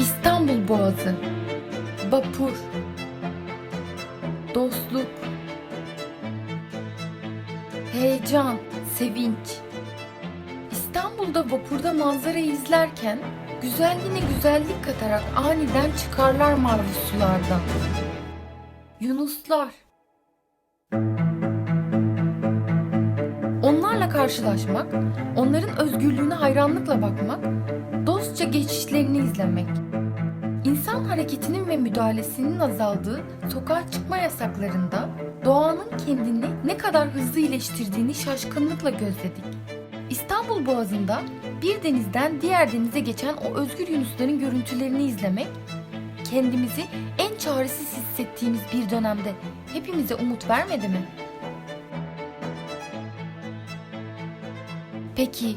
İstanbul Boğazı Vapur Dostluk Heyecan, sevinç İstanbul'da vapurda manzarayı izlerken güzelliğine güzellik katarak aniden çıkarlar mavi sulardan. Yunuslar Karşılaşmak, onların özgürlüğüne hayranlıkla bakmak, dostça geçişlerini izlemek. İnsan hareketinin ve müdahalesinin azaldığı sokağa çıkma yasaklarında doğanın kendini ne kadar hızlı iyileştirdiğini şaşkınlıkla gözledik. İstanbul Boğazı'nda bir denizden diğer denize geçen o özgür yunusların görüntülerini izlemek, kendimizi en çaresiz hissettiğimiz bir dönemde hepimize umut vermedi mi? Peki,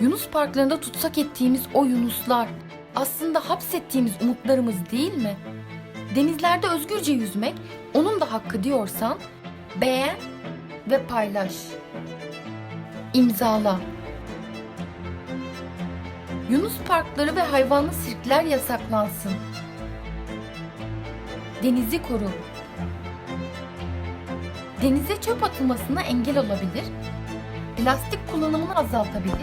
Yunus parklarında tutsak ettiğimiz o yunuslar aslında hapsettiğimiz umutlarımız değil mi? Denizlerde özgürce yüzmek onun da hakkı diyorsan beğen ve paylaş. İmzala. Yunus parkları ve hayvanlı sirkler yasaklansın. Denizi koru. Denize çöp atılmasına engel olabilir. Plastik kullanımını azaltabilir.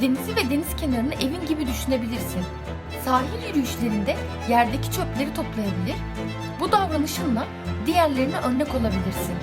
Denizi ve deniz kenarını evin gibi düşünebilirsin. Sahil yürüyüşlerinde yerdeki çöpleri toplayabilir. Bu davranışınla diğerlerine örnek olabilirsin.